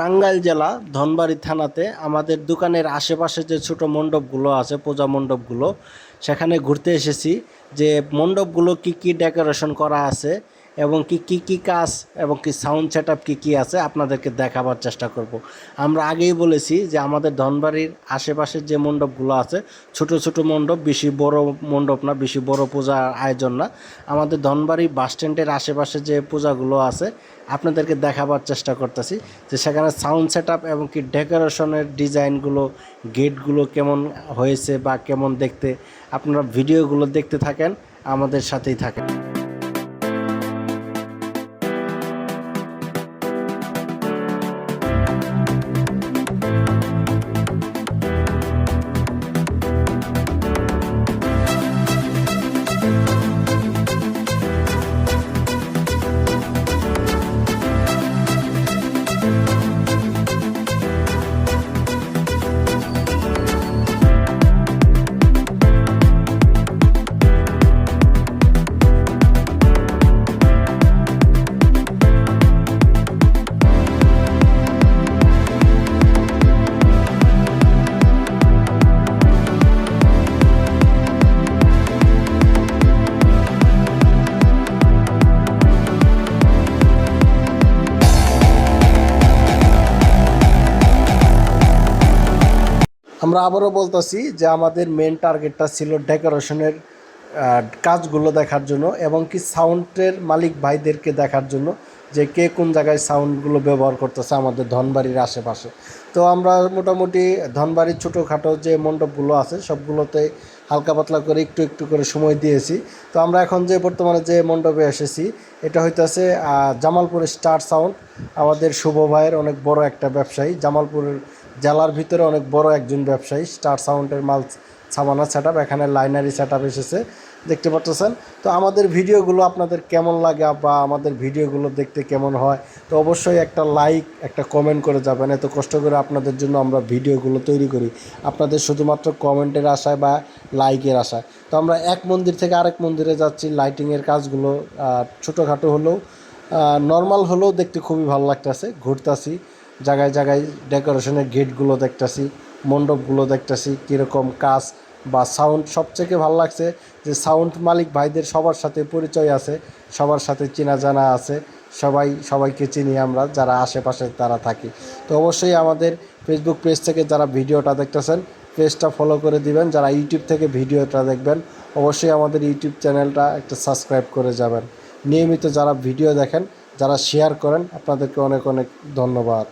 টাঙ্গাইল জেলা ধনবাড়ি থানাতে আমাদের দোকানের আশেপাশে যে ছোট মণ্ডপগুলো আছে, পূজা মণ্ডপগুলো, সেখানে ঘুরতে এসেছি যে মণ্ডপগুলো কি কি ডেকোরেশন করা আছে এবং কি কি কি কাজ এবং কি সাউন্ড সেট আপ কী কী আছে আপনাদেরকে দেখাবার চেষ্টা করব। আমরা আগেই বলেছি যে আমাদের ধনবাড়ির আশেপাশের যে মণ্ডপগুলো আছে, ছোট ছোট মণ্ডপ, বেশি বড় মণ্ডপ না, বেশি বড় পূজার আয়োজন না। আমাদের ধনবাড়ি বাস স্ট্যান্ডের আশেপাশে যে পূজাগুলো আছে, আপনাদেরকে দেখাবার চেষ্টা করতেছি যে সেখানে সাউন্ড সেট আপ এবং কি ডেকোরেশনের ডিজাইনগুলো, গেটগুলো কেমন হয়েছে বা কেমন দেখতে, আপনারা ভিডিওগুলো দেখতে থাকেন, আমাদের সাথেই থাকেন। আমরা আবারও বলতেছি যে আমাদের মেন টার্গেটটা ছিল ডেকোরেশনের কাজগুলো দেখার জন্য এবং কি সাউন্ডের মালিক ভাইদেরকে দেখার জন্য যে কে কোন জায়গায় সাউন্ডগুলো ব্যবহার করতেছে আমাদের ধনবাড়ির আশেপাশে। তো আমরা মোটামুটি ধনবাড়ির ছোটোখাটো যে মণ্ডপগুলো আছে সবগুলোতে হালকা পাতলা করে একটু একটু করে সময় দিয়েছি। তো আমরা এখন যে বর্তমানে যে মণ্ডপে এসেছি, এটা হইতেছে জামালপুরের স্টার সাউন্ড আমাদের শুভ ভাইয়ের অনেক বড় একটা ব্যবসায়ী, জামালপুরের জেলার ভিতরে অনেক বড় একজন ব্যবসায়ী, স্টার সাউন্ডের মাল সামানা সেট এখানে লাইনারি সেট এসেছে। দেখতে পাচ্ছেন? তো আমাদের ভিডিওগুলো আপনাদের কেমন লাগে বা আমাদের ভিডিওগুলো দেখতে কেমন হয়, তো অবশ্যই একটা লাইক একটা কমেন্ট করে যাবেন। এত কষ্ট করে আপনাদের জন্য আমরা ভিডিওগুলো তৈরি করি, আপনাদের শুধুমাত্র কমেন্টের আশায় বা লাইকের আশায়। তো আমরা এক মন্দির থেকে আরেক মন্দিরে যাচ্ছি লাইটিংয়ের কাজগুলো ছোটোখাটো হলেও নর্মাল হলেও দেখতে খুবই ভালো লাগতেছে, ঘুরতাছি। জায়গায় জায়গায় ডেকোরেশনের গেটগুলো দেখতাছি, মণ্ডপগুলো দেখতাছি, কীরকম কাজ বা সাউন্ড সবথেকে ভালো লাগছে যে সাউন্ড মালিক ভাইদের সবার সাথে পরিচয় আছে, সবার সাথে চেনা জানা আছে, সবাই, সবাইকে চিনি আমরা, যারা আশেপাশে তারা থাকি। তো অবশ্যই আমাদের ফেসবুক পেজ থেকে যারা ভিডিওটা দেখতেছেন পেজটা ফলো করে দিবেন, যারা ইউটিউব থেকে ভিডিওটা দেখবেন, অবশ্যই আমাদের ইউটিউব চ্যানেলটা একটা সাবস্ক্রাইব করে যাবেন। নিয়মিত যারা ভিডিও দেখেন, যারা শেয়ার করেন, আপনাদেরকে অনেক অনেক ধন্যবাদ।